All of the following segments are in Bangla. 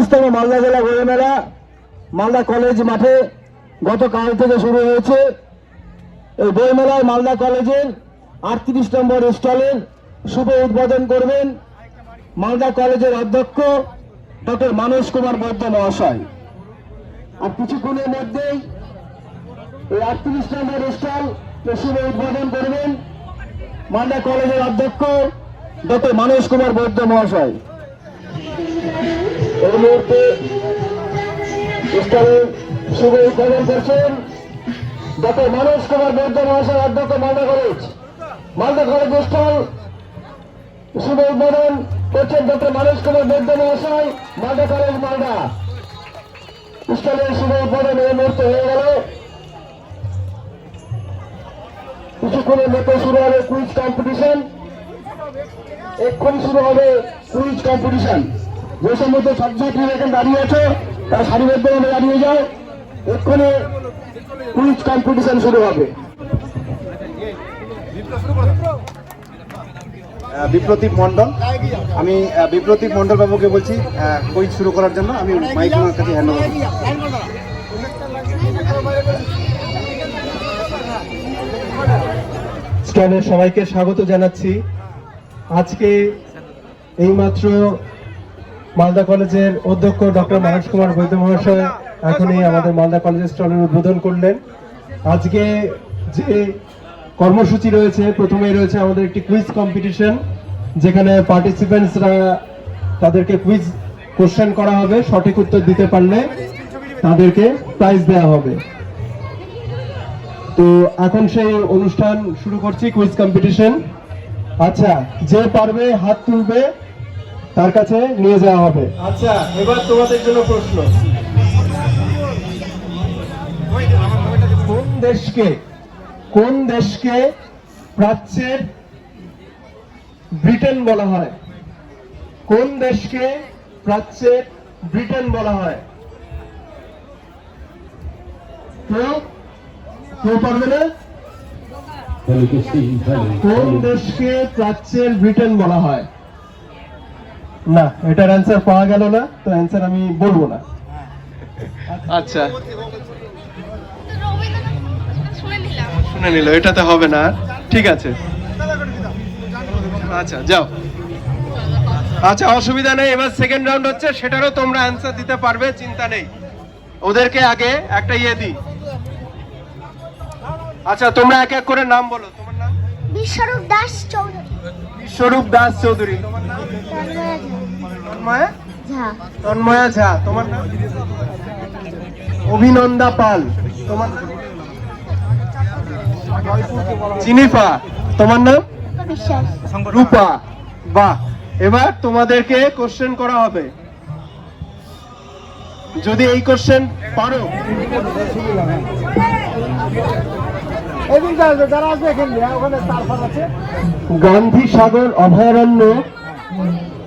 আটত্রিশতম মালদা জেলা বই মেলা মালদা কলেজ মাঠে গতকাল থেকে শুরু হয়েছে। এই বই মেলায় মালদা কলেজের আটত্রিশ নম্বর স্টলের শুভ উদ্বোধন করবেন মালদা কলেজের অধ্যক্ষ ডক্টর মানস কুমার বৈদ্য মহাশয়। আর কিছুক্ষণের মধ্যেই এই আটত্রিশ নম্বর স্টল শুভ উদ্বোধন করবেন মালদা কলেজের অধ্যক্ষ ডক্টর মানস কুমার বৈদ্য মহাশয়। এই মুহূর্তে স্টলে শুভ উদ্বোধন করছেন ডক্টর মানস কুমার বৈদ্য মহাশয়, অধ্যক্ষ Malda college. Malda college stall শুভ উদ্বোধন করছেন ডক্টর মানস কুমার বৈদ্য মহাশয়, মালদা কলেজ মালদা। স্টলের শুভ উদ্বোধন এই মুহূর্তে হয়ে গেল। কিছুক্ষণের মধ্যে শুরু হবে কুইজ কম্পিটিশন এক্ষুনি শুরু হবে কুইজ কম্পিটিশন যে সমস্ত সাবজেক্ট এখানে দাঁড়িয়ে আছে তারা সারিবদ্ধভাবে দাঁড়িয়ে যায় এক্ষুনি কুইজ কম্পিটিশন শুরু হবে। আহ, বিপ্রতীপ মন্ডল আমি আহ, বিপ্রতীপ মন্ডল বাবুকে বলছি কুইজ শুরু করার জন্য আমি মাইক ওনার কাছে হ্যান্ড ওভার স্টলের সবাইকে স্বাগত জানাচ্ছি। আজকে এইমাত্র মালদা কলেজের অধ্যক্ষ ডক্টর মানস কুমার বৈদ্য মহাশয় এখনই আমাদের মালদা কলেজের স্টলের উদ্বোধন করলেন। আজকে যে কর্মসূচি রয়েছে, প্রথমেই রয়েছে আমাদের একটি কুইজ কম্পিটিশন যেখানে পার্টিসিপেন্টসরা তাদেরকে কুইজ কোশ্চেন করা হবে, সঠিক উত্তর দিতে পারলে তাদেরকে প্রাইজ দেওয়া হবে। তো এখন সেই অনুষ্ঠান শুরু করছি কুইজ কম্পিটিশন আচ্ছা যে পারবে হাত তুলবে তার কাছে নিয়ে যাওয়া হবে। আচ্ছা এবার তোমাদের জন্য প্রশ্ন। কোন দেশকে কোন দেশকে প্রাচ্যের ব্রিটেন বলা হয়? কোন দেশকে প্রাচ্যের ব্রিটেন বলা হয়? কেউ? কেউ পারবে না? কোন দেশকে প্রাচ্যের ব্রিটেন বলা হয়? না এটার অ্যান্সার পাওয়া গেল না তো অ্যান্সার আমি বলব না। আচ্ছা। শুনে নিলাম শুনে নিল এটাতে হবে না ঠিক আছে। আচ্ছা যাও। আচ্ছা অসুবিধা নেই এবার সেকেন্ড রাউন্ড হচ্ছে সেটারও তোমরা অ্যান্সার দিতে পারবে চিন্তা নেই। ওদেরকে আগে একটা ইয়ে দিই। আচ্ছা তোমরা এক এক করে নাম বলো বিশ্বরূপ দাস চৌধুরী। বিশ্বরূপ দাস চৌধুরী। তোমার নাম তন্ময়া ঝা। তন্ময়া ঝা তোমার নাম? অভিনন্দা পাল তোমার চিনিফা তোমার নাম? রূপা বাহ এবার তোমাদেরকে কোশ্চেন করা হবে। যদি এই কোশ্চেন পারো। গান্ধী সাগর অভয়ারণ্য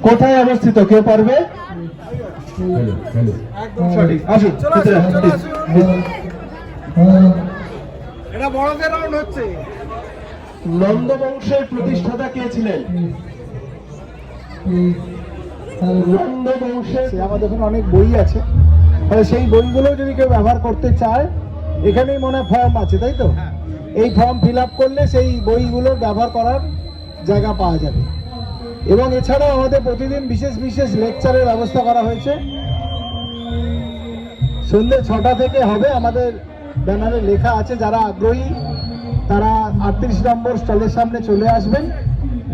কোথায় অবস্থিত? কেউ পারবে? আসুন। এটা বড়দের রাউন্ড হচ্ছে। নন্দ বংশের প্রতিষ্ঠাতা কে ছিলেন? নন্দ বংশের আমাদের এখানে অনেক বই আছে। তাহলে সেই বইগুলো যদি কেউ ব্যবহার করতে চায় এখানেই মনে হয় ফর্ম আছে তাই তো? এই ফর্ম ফিল করলে সেই বইগুলো ব্যবহার করার জায়গা পাওয়া যাবে। এবং এছাড়াও আমাদের প্রতিদিন বিশেষ বিশেষ লেকচারের ব্যবস্থা করা হয়েছে। সন্ধ্যে ছটা থেকে হবে আমাদের ব্যানারে লেখা আছে, যারা আগ্রহী, তারা আটত্রিশ নম্বর স্টলের সামনে চলে আসবেন।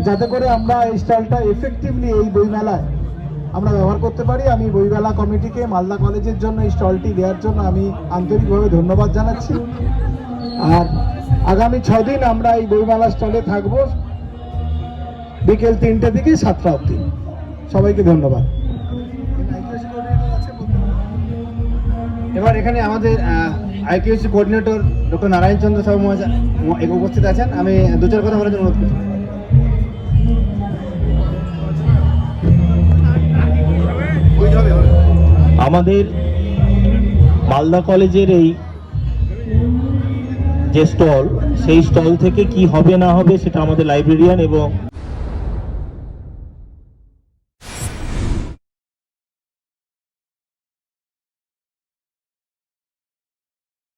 যাতে করে আমরা এই স্টলটা এফেক্টিভলি এই বইমেলায় আমরা ব্যবহার করতে পারি। আমি বইমেলা কমিটিকে মালদা কলেজের জন্য এই স্টলটি দেওয়ার জন্য আমি আন্তরিকভাবে ধন্যবাদ জানাচ্ছি। আর আগামী ছদিন আমরা এই বইমেলা স্টলে থাকব। বিকেল তিনটে থেকে সাতটা অবধি। সবাইকে ধন্যবাদ। এবার এখানে আমাদের IQAC coordinator doctor Narayan Chandra Sahu মহাশয় উপস্থিত আছেন। আমি দু চার কথা বলার জন্য অনুরোধ করছি। আমাদের মালদা কলেজের এই যে স্টল সেই স্টল থেকে কি হবে না হবে সেটা আমাদের লাইব্রেরিয়ান এবং